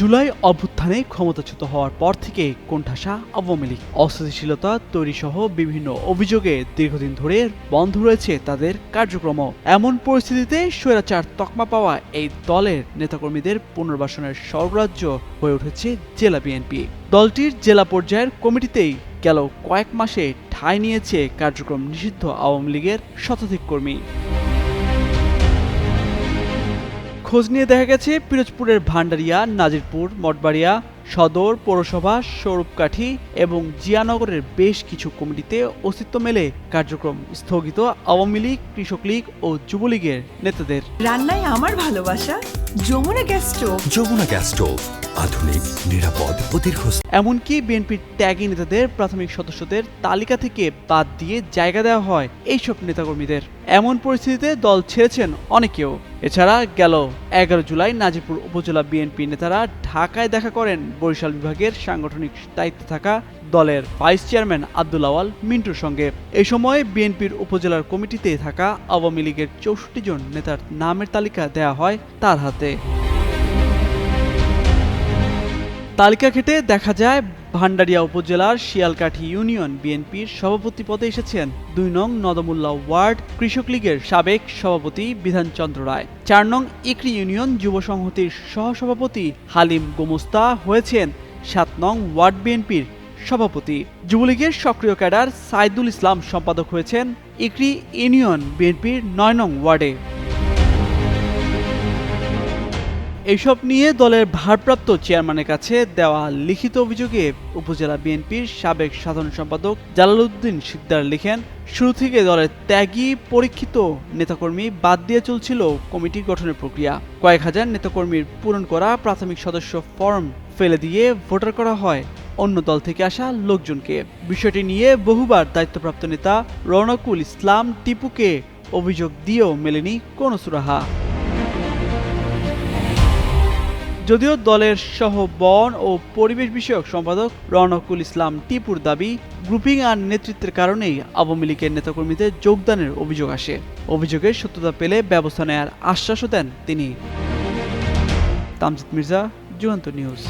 জুলাই অভ্যুত্থানে ক্ষমতাচ্যুত হওয়ার পর থেকে কোণঠাসা, আওয়ামী লীগ অস্থিতিশীলতা তৈরি সহ বিভিন্ন অভিযোগে দীর্ঘদিন ধরে বন্ধ রয়েছে তাদের কার্যক্রম। এমন পরিস্থিতিতে স্বৈরাচার তকমা পাওয়া এই দলের নেতাকর্মীদের পুনর্বাসনের স্বর্গরাজ্য হয়ে উঠেছে জেলা বিএনপি। দলটির জেলা পর্যায়ের কমিটিতেই গেল কয়েক মাসে ঠাঁই নিয়েছে কার্যক্রম নিষিদ্ধ আওয়ামী লীগের শতাধিক কর্মী। খোঁজ নিয়ে দেখা গেছে পিরোজপুরের ভান্ডারিয়া নাজিরপুর মঠবাড়িয়া সদর পৌরসভা স্বরূপকাঠি এবং জিয়ানগরের বেশ কিছু কমিটিতে অস্তিত্ব মেলে কার্যক্রম স্থগিত আওয়ামী লীগ কৃষক লীগ ও যুবলীগের নেতাদের। রান্নায় আমার ভালোবাসা Jamuna gas stove. Jamuna gas stove আধুনিক নিরাপদ ও এমনকি বিএনপির ত্যাগী নেতাদের প্রাথমিক সদস্যদের তালিকা থেকে বাদ দিয়ে জায়গা দেওয়া হয় এইসব নেতাকর্মীদের। এমন পরিস্থিতিতে দল ছেড়েছেন অনেকেও। এছাড়া গেল এগারো জুলাই নাজিরপুর উপজেলা বিএনপি নেতারা ঢাকায় দেখা করেন বরিশাল বিভাগের সাংগঠনিক দায়িত্বে থাকা দলের ভাইস চেয়ারম্যান আব্দুল আওয়াল মিন্টুর সঙ্গে। এ সময় বিএনপির উপজেলার কমিটিতে থাকা আওয়ামী লীগের চৌষট্টি জন নেতার নামের তালিকা দেয়া হয় তার হাতে। তালিকা ঘেটে দেখা যায় ভান্ডারিয়া উপজেলার শিয়ালকাঠি ইউনিয়ন বিএনপির সভাপতি পদে এসেছেন দুই নং নদমুল্লা ওয়ার্ড কৃষক লীগের সাবেক সভাপতি বিধানচন্দ্র রায়। চার নং ইকরি ইউনিয়ন যুব সংহতির সহসভাপতি হালিম গোমস্তা হয়েছেন সাত নং ওয়ার্ড বিএনপির সভাপতি। যুবলীগের সক্রিয় ক্যাডার সাইদুল ইসলাম সম্পাদক হয়েছেন ইকরি ইউনিয়ন বিএনপির নয় নং ওয়ার্ডে। এইসব নিয়ে দলের ভারপ্রাপ্ত চেয়ারম্যানের কাছে দেওয়া লিখিত অভিযোগে উপজেলা বিএনপির সাবেক সাধারণ সম্পাদক জালালউদ্দিন সিকদার লিখেন, শুরু থেকে দলের ত্যাগী, পরীক্ষিত নেতাকর্মী বাদ দিয়ে চলছিল কমিটি গঠনের প্রক্রিয়া। কয়েক হাজার নেতাকর্মীর পূরণ করা প্রাথমিক সদস্য ফর্ম ফেলে দিয়ে ভোটার করা হয় অন্য দল থেকে আসা লোকজনকে। বিষয়টি নিয়ে বহুবার দায়িত্বপ্রাপ্ত নেতা রৌনকুল ইসলাম টিপুকে অভিযোগ দিয়েও মেলেনি কোনো সুরাহা। যদিও দলের সহ বন ও পরিবেশ বিষয়ক সম্পাদক রনকুল ইসলাম টিপুর দাবি, গ্রুপিং আর নেতৃত্বের কারণেই আওয়ামী লীগের নেতাকর্মীদের যোগদানের অভিযোগ আসে। অভিযোগের সত্যতা পেলে ব্যবস্থা নেয়ার আশ্বাসও দেন তিনি। তামজিদ মির্জা, যুগান্ত নিউজ।